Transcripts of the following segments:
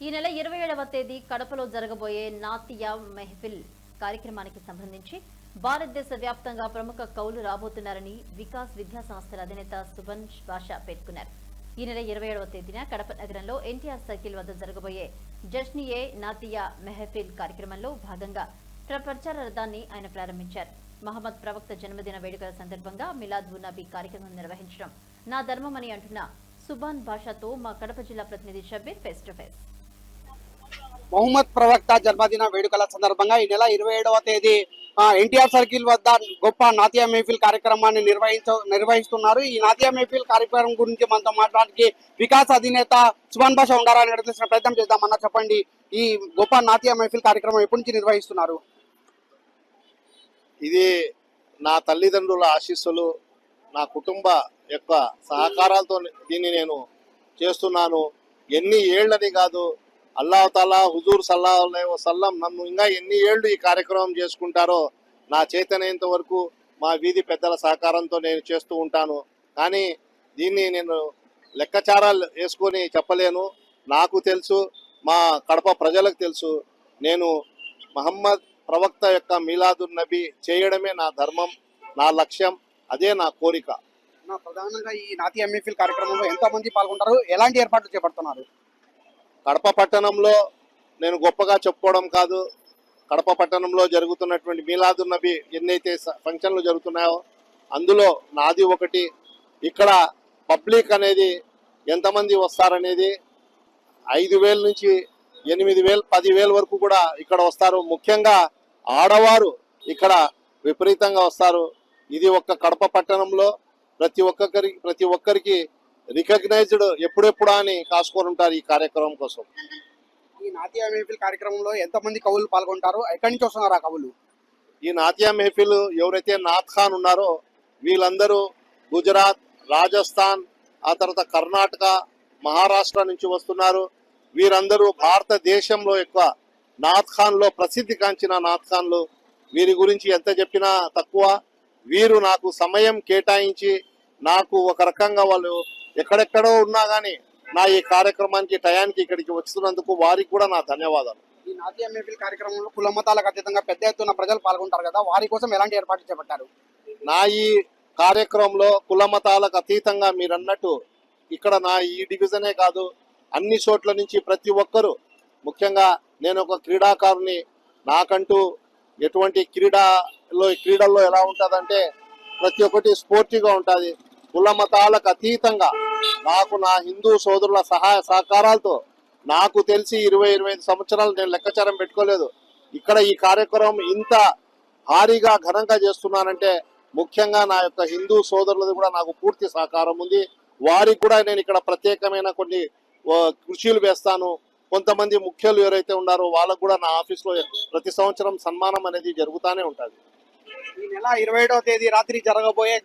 ఈ నెల ఇరవై ఏడవ తేదీ కడపలో జరగబోయే నాతియా మెహఫిల్ కార్యక్రమానికి సంబంధించి భారతదేశ వ్యాప్తంగా ప్రముఖ కౌలు రాబోతున్నారని వికాస్ విద్యా సంస్థల అధినేత సుభన్ బాషా పేర్కొన్నారు. ఈ నెల ఇరవై ఏడవ తేదీన కడప నగరంలో ఎన్టీఆర్ సర్కిల్ వద్ద జరగబోయే జష్నియే నాతియా మెహఫిల్ కార్యక్రమంలో భాగంగా ప్రచార రథాన్ని ఆయన ప్రారంభించారు. మహమ్మద్ ప్రవక్త జన్మదిన వేడుకల సందర్భంగా మిలాద్ ఉన్ నబీ కార్యక్రమం నిర్వహించడం నా ధర్మమని అంటున్న సుబాన్ భాషతో మా కడప జిల్లా ప్రతినిధి Shabbir face to face Mohammed ప్రవక్త జన్మదిన వేడుకల సందర్భంగా ఈ నెల ఇరవై ఏడవ తేదీ ఎన్టీఆర్ సర్కిల్ వద్ద గొప్ప నాతియా మేఫిల్ కార్యక్రమాన్ని నిర్వహించ నిర్వహిస్తున్నారు. ఈ నాతియా మేఫిల్ కార్యక్రమం గురించి మనతో మాట్లాడడానికి వికాస్ అధినేత సుమన్ భాష ఉండాలని అడిగిన ప్రయత్నం చేద్దామన్నా చెప్పండి. ఈ గొప్ప నాతియా మేఫిల్ కార్యక్రమం ఎప్పటి నుంచి నిర్వహిస్తున్నారు? ఇది నా తల్లిదండ్రుల ఆశీస్సులు నా కుటుంబ యొక్క సహకారాలతో దీన్ని నేను చేస్తున్నాను. ఎన్ని ఏళ్ళని కాదు అల్లాహతాలా హుజూర్ సల్లా వసల్లం నన్ను ఇంకా ఎన్ని ఏళ్ళు ఈ కార్యక్రమం చేసుకుంటారో నా చేతనైనంత వరకు మా వీధి పెద్దల సహకారంతో నేను చేస్తూ ఉంటాను. కానీ దీన్ని నేను లెక్కచారాలు వేసుకొని చెప్పలేను. నాకు తెలుసు మా కడప ప్రజలకు తెలుసు. నేను మహమ్మద్ ప్రవక్త యొక్క మీలాదుర్ నబీ చేయడమే నా ధర్మం నా లక్ష్యం అదే నా కోరిక. నా ప్రధానంగా ఈ నాతి ఎంఎఫ్ఎల్ కార్యక్రమంలో ఎంతో మంది పాల్గొంటారు? ఎలాంటి ఏర్పాట్లు చేపడుతున్నారు? కడప పట్టణంలో నేను గొప్పగా చెప్పుకోవడం కాదు. కడప పట్టణంలో జరుగుతున్నటువంటి మీలాదున్ నబీ ఎన్నైతే స- ఫంక్షన్లు జరుగుతున్నాయో అందులో నాది ఒకటి. ఇక్కడ పబ్లిక్ అనేది ఎంతమంది వస్తారనేది ఐదు వేల నుంచి ఎనిమిది వేలు పదివేల వరకు కూడా ఇక్కడ వస్తారు. ముఖ్యంగా ఆడవారు ఇక్కడ విపరీతంగా వస్తారు. ఇది ఒక్క కడప పట్టణంలో ప్రతి ఒక్కరికి ప్రతి ఒక్కరికి రికగ్నైజ్డ్ ఎప్పుడెప్పుడా అని కాసుకొని ఉంటారు ఈ కార్యక్రమం కోసం. ఈ నాట్య మేఫిల్ కార్యక్రమంలో ఎంత మంది కవులు పాల్గొంటారు ఎక్కడి నుంచి వస్తున్నారు ఆ కవులు? ఈ నాట్య మెహఫిల్ ఎవరైతే నాథ్ ఖాన్ ఉన్నారో వీళ్ళందరూ గుజరాత్ రాజస్థాన్ ఆ తర్వాత కర్ణాటక మహారాష్ట్ర నుంచి వస్తున్నారు. వీరందరూ భారతదేశంలో ఎక్కువ నాథ్ ఖాన్లో ప్రసిద్ధి కాంచిన నాథ్ ఖాన్లు. వీరి గురించి ఎంత చెప్పినా తక్కువ. వీరు నాకు సమయం కేటాయించి నాకు ఒక రకంగా వాళ్ళు ఎక్కడెక్కడో ఉన్నా కానీ నా ఈ కార్యక్రమానికి టయానికి ఇక్కడికి వచ్చినందుకు వారికి కూడా నా ధన్యవాదాలు. ఈ నాట్య మేఫిల్ కార్యక్రమంలో కుల మతాలకు అతీతంగా పెద్ద ఎత్తున ప్రజలు పాల్గొంటారు కదా వారి కోసం ఎలాంటి ఏర్పాట్లు చేపట్టారు? నా ఈ కార్యక్రమంలో కుల మతాలకు అతీతంగా మీరు అన్నట్టు ఇక్కడ నా ఈ డివిజనే కాదు అన్ని చోట్ల నుంచి ప్రతి ఒక్కరూ ముఖ్యంగా నేను ఒక క్రీడాకారుని నాకంటూ ఎటువంటి క్రీడలో క్రీడల్లో ఎలా ఉంటుందంటే ప్రతి ఒక్కటి స్పోర్టివ్గా ఉంటుంది. కుల మతాలకు అతీతంగా నాకు నా హిందూ సోదరుల సహాయ సహకారాలతో నాకు తెలిసి ఇరవై ఇరవై ఐదు సంవత్సరాలు నేను లెక్కాచారం పెట్టుకోలేదు. ఇక్కడ ఈ కార్యక్రమం ఇంత భారీగా ఘనంగా చేస్తున్నానంటే ముఖ్యంగా నా యొక్క హిందూ సోదరులది కూడా నాకు పూర్తి సహకారం ఉంది. వారికి కూడా నేను ఇక్కడ ప్రత్యేకమైన కొన్ని కృషిలు వేస్తాను. కొంతమంది ముఖ్యులు ఎవరైతే ఉన్నారో వాళ్ళకు కూడా నా ఆఫీస్లో ప్రతి సంవత్సరం సన్మానం అనేది జరుగుతూనే ఉంటుంది. ఈ నెల ఇరవై ఏడవ తేదీ రాత్రి జరగబోయే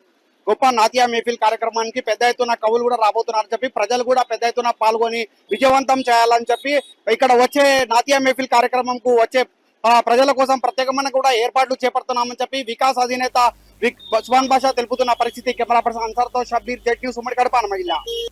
గొప్ప నాతియా మేఫిల్ కార్యక్రమానికి పెద్ద ఎత్తున కవులు కూడా రాబోతున్నారని చెప్పి ప్రజలు కూడా పెద్ద ఎత్తున పాల్గొని విజయవంతం చేయాలని చెప్పి ఇక్కడ వచ్చే నాతియా మేఫిల్ కార్యక్రమంకు వచ్చే ప్రజల కోసం ప్రత్యేకమైన కూడా ఏర్పాట్లు చేపడుతున్నామని చెప్పి వికాస్ అధినేత సుభాన్ భాష తెలుపుతున్న పరిస్థితి. కెమెరా పర్సన్ అన్సార్తో షబ్బీర్ జెడ్ న్యూస్ ఉమ్మడి కడప అన్నమయ్య.